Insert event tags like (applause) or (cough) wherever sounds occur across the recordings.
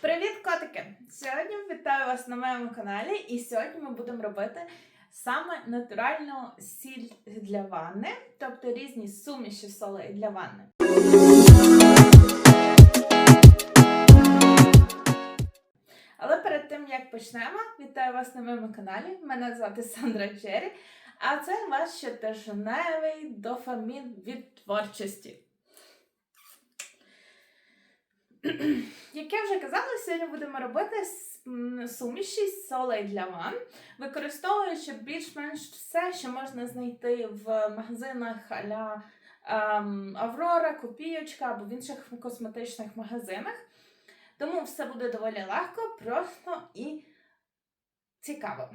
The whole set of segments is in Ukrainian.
Привіт, котики! Сьогодні вітаю вас на моєму каналі, і сьогодні ми будемо робити саме натуральну сіль для ванни, тобто різні суміші солей для ванни. Але перед тим як почнемо, вітаю вас на моєму каналі. Мене звати Сандра Джері, а це ваш щотижневий дофамін від творчості. Як я вже казала, сьогодні будемо робити суміші з солей для ванн, використовуючи більш-менш все, що можна знайти в магазинах а-ля ем, Аврора, Копійочка або в інших косметичних магазинах. Тому все буде доволі легко, просто і цікаво.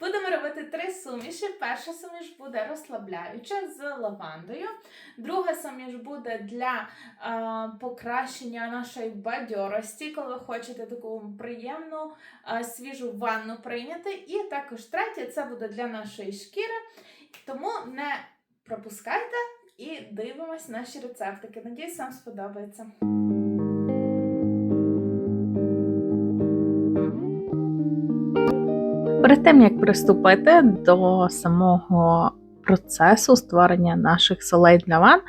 Будемо робити три суміші. Перша суміш буде розслабляюча з лавандою. Друга суміш буде для е, покращення нашої бадьорості, коли ви хочете таку приємну е, свіжу ванну прийняти. І також третє це буде для нашої шкіри. Тому не пропускайте і дивимось наші рецептики. Надіюсь, вам сподобається. Перед тим як приступити до самого процесу створення наших солей для ван,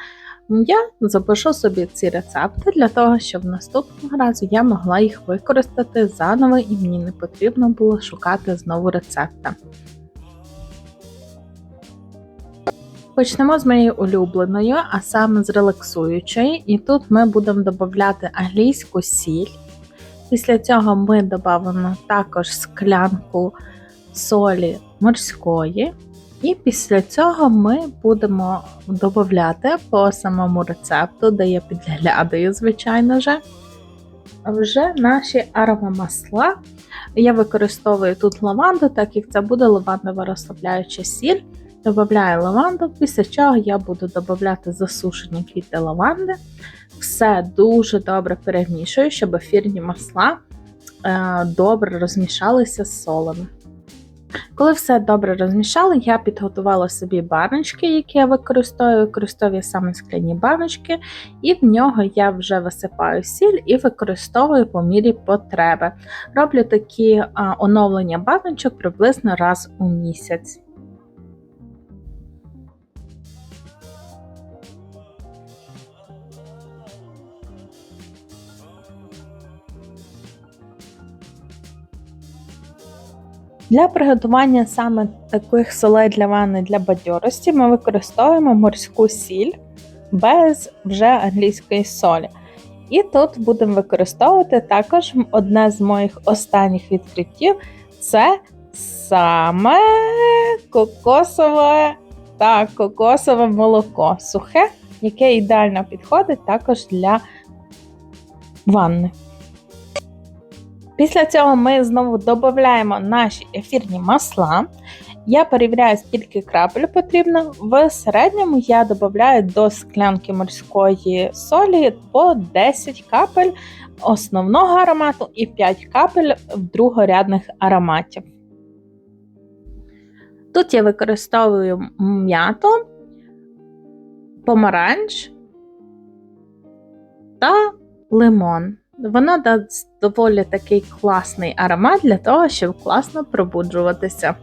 я запишу собі ці рецепти для того, щоб наступного разу я могла їх використати заново і мені не потрібно було шукати знову рецепти. Почнемо з моєї улюбленої, а саме з релаксуючої, і тут ми будемо додати англійську сіль. Після цього ми додамо також склянку солі морської. І після цього ми будемо додати по самому рецепту, де я підглядаю, звичайно же, вже наші аромамасла. Я використовую тут лаванду, так як це буде лавандова розслабляюча сіль. Добавляю лаванду, після чого я буду додати засушені квіти лаванди. Все дуже добре перемішую, щоб ефірні масла е, добре розмішалися з солами. Коли все добре розмішали, я підготувала собі баночки, які я використовую. Використовую саме скляні баночки, і в нього я вже висипаю сіль і використовую по мірі потреби. Роблю такі а, оновлення баночок приблизно раз у місяць. Для приготування саме таких солей для ванни для бадьорості ми використовуємо морську сіль без вже англійської солі. І тут будемо використовувати також одне з моїх останніх відкриттів це саме кокосове та кокосове молоко сухе, яке ідеально підходить також для ванни. Після цього ми знову додаємо наші ефірні масла. Я перевіряю, скільки крапель потрібно. В середньому я додаю до склянки морської солі по 10 капель основного аромату і 5 капель другорядних ароматів. Тут я використовую м'яту, помаранч та лимон. Воно дасть доволі такий класний аромат для того, щоб класно пробуджуватися.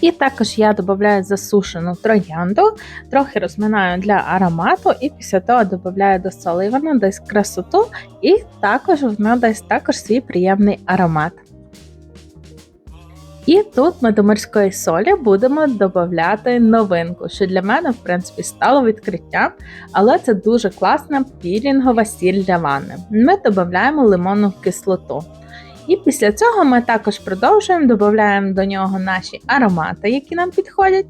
І також я додаю засушену троянду, трохи розминаю для аромату, і після того додаю до соли. Вона дасть красоту, і також вона дасть також свій приємний аромат. І тут ми до морської солі будемо додати новинку, що для мене, в принципі, стало відкриттям, але це дуже класна пілінгова сіль для ванни. Ми додаємо лимонну кислоту. І після цього ми також продовжуємо, додаємо до нього наші аромати, які нам підходять,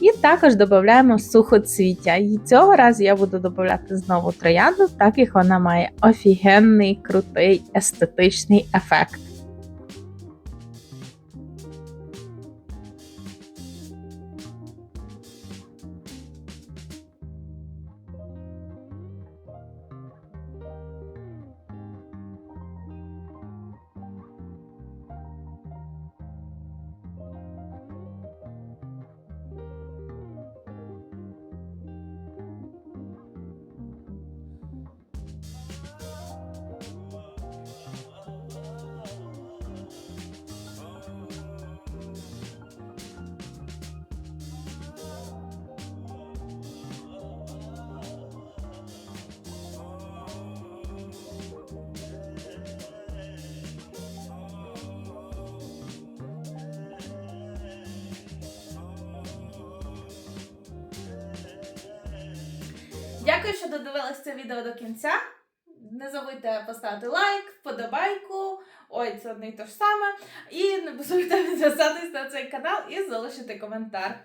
і також додаємо сухоцвіття. І цього разу я буду додати знову троянду, так як вона має офігенний, крутий, естетичний ефект. Дякую, що додивились це відео до кінця. Не забудьте поставити лайк, вподобайку. Ой, це одне і те ж саме. І не забудьте (laughs) підписатись на цей канал і залишити коментар.